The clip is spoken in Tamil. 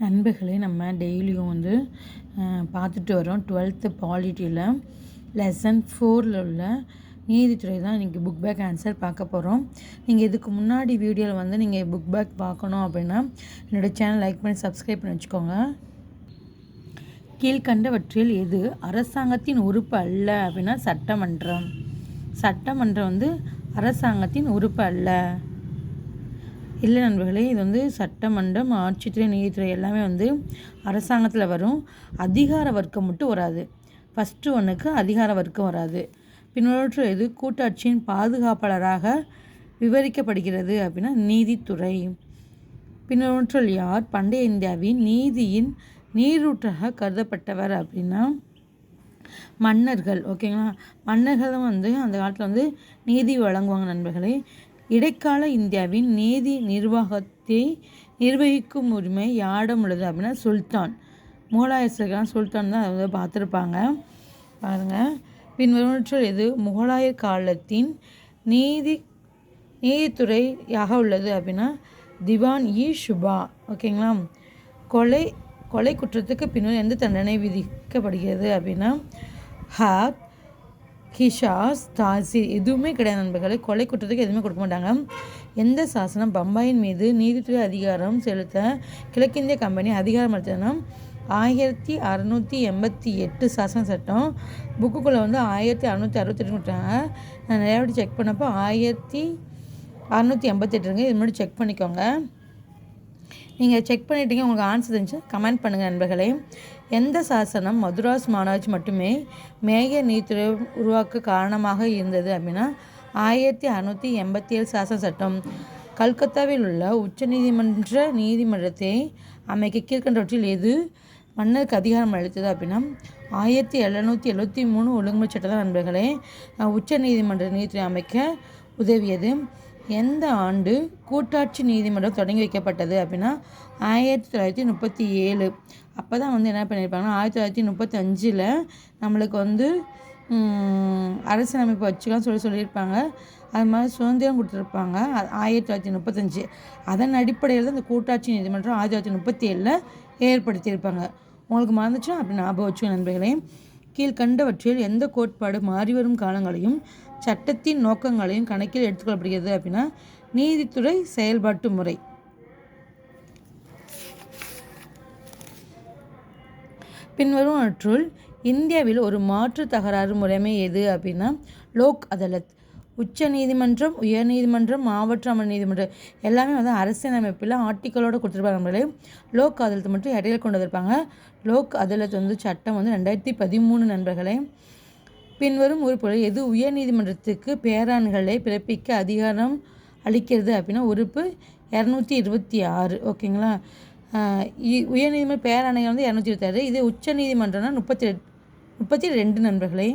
நண்பர்களே நம்ம டெய்லியும் வந்து பார்த்துட்டு வரோம். டுவெல்த்து பாலிட்டியில் லெசன் ஃபோரில் உள்ள நீதித்துறை தான் இன்றைக்கி புக் பேக் ஆன்சர் பார்க்க போகிறோம் நீங்கள் இதுக்கு முன்னாடி வீடியோவில் வந்து நீங்கள் புக் பேக் பார்க்கணும் அப்படின்னா என்னோடய சேனல் லைக் பண்ணி சப்ஸ்கிரைப் பண்ணி வச்சுக்கோங்க. கீழ்கண்டவற்றில் எது அரசாங்கத்தின் உறுப்பு அல்ல அப்படின்னா சட்டமன்றம். சட்டமன்றம் வந்து அரசாங்கத்தின் உறுப்பு அல்ல. இல்லை நண்பர்களே இது வந்து சட்டமன்றம் ஆட்சித்துறை நீதித்துறை எல்லாமே வந்து அரசாங்கத்தில் வரும். அதிகார வர்க்கம் மட்டும் வராது. ஃபஸ்ட்டு ஒன்றுக்கு அதிகார வர்க்கம் வராது. பின்னொன்று இது கூட்டாட்சியின் பாதுகாப்பாளராக விவரிக்கப்படுகிறது அப்படின்னா நீதித்துறை. பின்னொன்றில் யார்? பண்டைய இந்தியாவின் நீதியின் நீரூற்றாக கருதப்பட்டவர் அப்படின்னா மன்னர்கள். ஓகேங்களா? மன்னர்களும் வந்து அந்த காலத்தில் வந்து நீதி வழங்குவாங்க நண்பர்களே. இடைக்கால இந்தியாவின் நீதி நிர்வாகத்தை நிர்வகிக்கும் உரிமை யாரிடம் உள்ளது அப்படின்னா சுல்தான். முகலாயர்கள் சுல்தான் தான் அதை பார்த்துருப்பாங்க. பாருங்கள் பின்வருவற்றில் எது? முகலாய காலத்தின் நீதி நீதித்துறையாக உள்ளது அப்படின்னா திவான் இ. சுபா. ஓகேங்களா கொலை கொலை குற்றத்துக்கு பின்னர் எந்த தண்டனை விதிக்கப்படுகிறது அப்படின்னா ஹாக் கிஷாஸ் தாசிர் எதுவுமே கிடையாது நண்பர்களை. கொலை குற்றத்துக்கு எதுவுமே கொடுக்க மாட்டாங்க. எந்த சாசனம் பம்பாயின் மீது நீதித்துறை அதிகாரம் செலுத்த கிழக்கிந்திய கம்பெனி அதிகாரம் அளித்ததுன்னா ஆயிரத்தி அறநூற்றி எண்பத்தி எட்டு சாசன சட்டம் புக்குக்குள்ளே வந்து ஆயிரத்தி அறநூற்றி அறுபத்தெட்டு கொடுத்தாங்க நான் நிறையா வாட்டி செக் பண்ணப்போ ஆயிரத்தி அறநூற்றி எண்பத்தெட்டுங்க. இது முன்னாடி செக் பண்ணிக்கோங்க. நீங்கள் செக் பண்ணிட்டீங்க உங்களுக்கு ஆன்சர் தெரிஞ்சு கமெண்ட் பண்ணுங்கள் நண்பர்களே. எந்த சாசனம் மதுராஸ் மாநாட்சி மட்டுமே மேக நீத்துறை உருவாக்க காரணமாக இருந்தது அப்படின்னா ஆயிரத்தி அறநூற்றி எண்பத்தி ஏழு சாசன சட்டம். கல்கத்தாவில் உள்ள உச்ச நீதிமன்ற நீதிமன்றத்தை அமைக்க கீழ்கண்டவற்றில் எது மன்னருக்கு அதிகாரம் அளித்தது அப்படின்னா ஆயிரத்தி எழுநூற்றி எழுபத்தி மூணு ஒழுங்குமுறை சட்டம் நண்பர்களே உச்ச நீதிமன்ற நீதித்துறை அமைக்க உதவியது. எந்த ஆண்டு கூட்டாட்சி நீதிமன்றம் தொடங்கி வைக்கப்பட்டது அப்படின்னா ஆயிரத்தி தொள்ளாயிரத்தி முப்பத்தி ஏழு. அப்போ தான் வந்து என்ன பண்ணியிருப்பாங்கன்னா ஆயிரத்தி தொள்ளாயிரத்தி முப்பத்தஞ்சில் நம்மளுக்கு வந்து அரசியலமைப்பு வச்சுக்கலாம் சொல்லி சொல்லியிருப்பாங்க. அது மாதிரி சுதந்திரம் கொடுத்துருப்பாங்க. ஆயிரத்தி தொள்ளாயிரத்தி முப்பத்தஞ்சு. அதன் அடிப்படையில் தான் இந்த கூட்டாட்சி நீதிமன்றம் ஆயிரத்தி தொள்ளாயிரத்தி முப்பத்தி ஏழில் ஏற்படுத்தியிருப்பாங்க. உங்களுக்கு மறந்துச்சுன்னா அப்படி ஞாபகம் வச்சுக்க நண்பர்களே. கீழ்கண்டவற்றில் எந்த கோட்பாடு மாறிவரும் காலங்களையும் சட்டத்தின் நோக்கங்களையும் கணக்கில் எடுத்துக்கொள்ளப்படுகிறது அப்படின்னா நீதித்துறை செயல்பாட்டு முறை. பின்வரும் அற்றுள் இந்தியாவில் ஒரு மாற்று தகராறு முறைமை எது அப்படின்னா லோக் அதாலத். உச்ச நீதிமன்றம் உயர் நீதிமன்றம் மாவட்ட அமர் நீதிமன்றம் எல்லாமே வந்து அரசியலமைப்பில் ஆர்டிக்கலோடு கொடுத்துருப்பாங்க நம்மளே. லோக் அதாலத்தை மட்டும் இடையில கொண்டு வந்திருப்பாங்க. லோக் அதாலத் வந்து சட்டம் வந்து ரெண்டாயிரத்தி பதிமூணு நண்பர்களே. பின்வரும் உறுப்புகள் எது? உயர் நீதிமன்றத்துக்கு பேராண்களை பிறப்பிக்க அதிகாரம் அளிக்கிறது அப்படின்னா உறுப்பு இரநூத்தி இருபத்தி ஆறு. ஓகேங்களா? உயர்நீதிமன்ற பேராணைகள் வந்து இரநூத்தி இருபத்தாறு இது உச்ச நீதிமன்றம்னா முப்பத்தி முப்பத்தி ரெண்டு நண்பர்களே.